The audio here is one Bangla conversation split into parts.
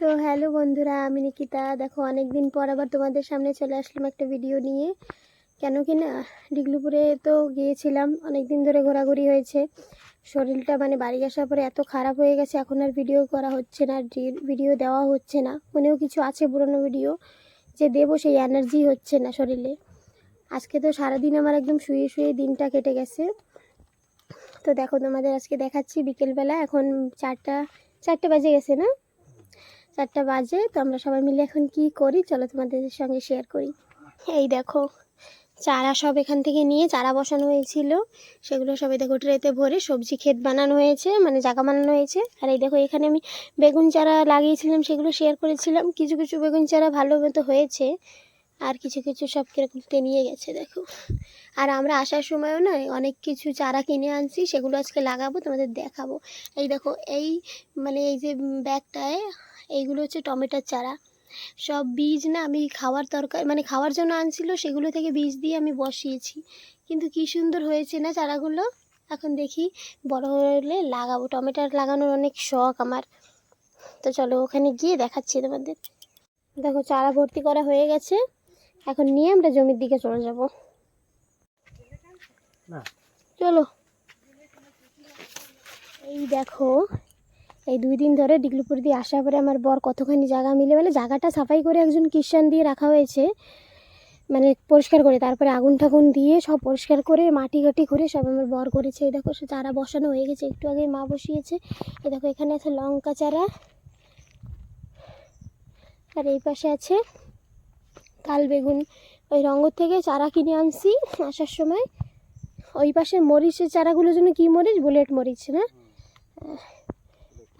তো হ্যালো বন্ধুরা, আমি নিকিতা। দেখো অনেক দিন পর আবার তোমাদের সামনে চলে আসলাম একটা ভিডিও নিয়ে। কেন কি না, ডিগলুপুরে তো গিয়েছিলাম অনেক দিন ধরে ঘোরাঘুরি হয়েছে। শরীরটা মানে বাড়ি আসার পরে এত খারাপ হয়ে গেছে, এখন আর ভিডিও করা হচ্ছে না ভিডিও দেওয়া হচ্ছে না। মনেও কিছু আছে পুরনো ভিডিও যে দেবো সেই এনার্জি হচ্ছে না শরীরে। আজকে তো সারাদিন আমার একদম শুয়ে শুয়ে দিনটা কেটে গেছে। তো দেখো, তোমাদের আজকে দেখাচ্ছি, বিকেলবেলা এখন চারটা চারটে বাজে গেছে না? চারটা বাজে, তো আমরা সবাই মিলে এখন কি করি? চলো তোমাদের সঙ্গে শেয়ার করি। এই দেখো, চারা সব এখান থেকে নিয়ে চারা বসানো হয়েছিল। সেগুলো সবাই দেখো ট্রেতে ভরে সবজি ক্ষেত বানানো হয়েছে মানে জায়গা বানানো হয়েছে। আর এই দেখো, এখানে আমি বেগুন চারা লাগিয়েছিলাম, সেগুলো শেয়ার করেছিলাম। কিছু কিছু বেগুন চারা ভালো মতো হয়েছে। আর কিছু কিছু সব কীরকম নিয়ে গেছে, দেখো। আর আমরা আসার সময়ও না অনেক কিছু চারা কিনে আনছি, সেগুলো আজকে লাগাবো, তোমাদের দেখাবো। এই দেখো, এই মানে এই যে ব্যাগটায়, এইগুলো হচ্ছে টমেটোর চারা। সব বীজ না আমি খাওয়ার তরকারি মানে খাওয়ার জন্য আনছিল, সেগুলো থেকে বীজ দিয়ে আমি বসিয়েছি। কিন্তু কি সুন্দর হয়েছে না চারাগুলো? এখন দেখি বড় হলে লাগাবো। টমেটোর লাগানোর অনেক শখ আমার। তো চলো ওখানে গিয়ে দেখাচ্ছি তোমাদের। দেখো, চারা ভর্তি করা হয়ে গেছে। এখন নিয়ে আমরা জমির দিকে চলে যাব। চলো। এই দেখো এই দুই দিন ধরে ডিগলুপুর দিয়ে আসার পরে আমার বর কতখানি জায়গা মিলে মানে জায়গাটা সাফাই করে একজন কিষান দিয়ে রাখা হয়েছে মানে পরিষ্কার করে তারপরে আগুন ঠাগুন দিয়ে সব পরিষ্কার করে মাটি ঘাটি করে সব আমার বর করেছে। এই দেখো সে চারা বসানো হয়ে গেছে একটু আগে মা বসিয়েছে। এই দেখো এখানে আছে লঙ্কা চারা আর এই পাশে আছে কাল বেগুন ওই রঙ্গর থেকে চারা কিনে আনছি আসার সময়। ওই পাশে মরিচের চারাগুলোর জন্য কী মরিচ? বুলেট মরিচ, না?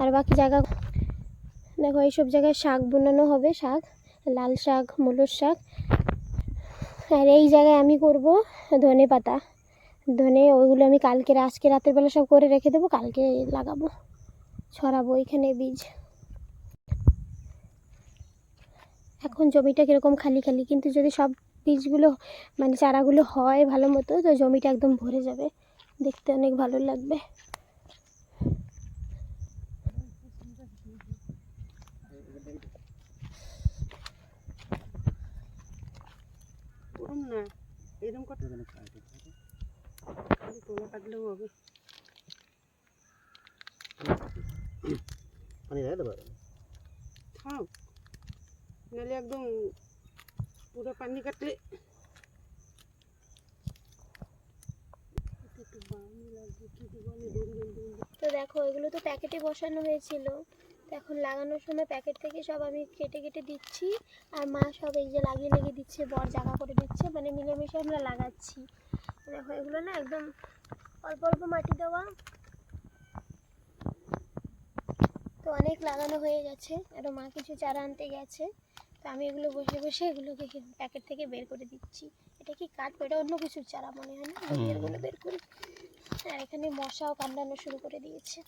আর বাকি জায়গা দেখো, এইসব জায়গায় শাক বোনানো হবে, শাক, লাল শাক, মুলোর শাক। আর এই জায়গায় আমি করব ধনে পাতা। ধনে ওইগুলো আমি কালকে, আজকে রাতের বেলা সব করে রেখে দেবো, কালকে লাগাবো, ছড়াবো, এখানে বীজ। এখন জমিটা কীরকম খালি খালি কিন্তু যদি সব বীজগুলো মানে চারাগুলো হয় ভালো মতো তো জমিটা একদম ভরে যাবে। দেখতে অনেক ভালো লাগবে। এরকম করতে কাটলেও হবে। পানি থাক নাহলে একদম পুরো পানি কাটলে তো দেখো, এগুলো তো প্যাকেটে বসানো হয়েছিল। এখন লাগানোর সময় প্যাকেট থেকে সব আমি কেটে কেটে দিচ্ছি। আর মা সব এই যে লাগিয়ে লাগিয়ে দিচ্ছে, বর জায়গা করে দিচ্ছে মানে মিলেমিশে আমরা লাগাচ্ছি। দেখো, এগুলো না একদম অল্প অল্প মাটি দেওয়া। তো অনেক লাগানো হয়ে গেছে। আর মা কিছু চারা আনতে গেছে। তো আমি এগুলো বসে বসে এগুলোকে প্যাকেট থেকে বের করে দিচ্ছি। এটা কি কাঠ? এটা অন্য কিছুর চারা মনে হয় না? আমি এগুলো বের করি। আর এখানে মশাও কামড়ানো শুরু করে দিয়েছে।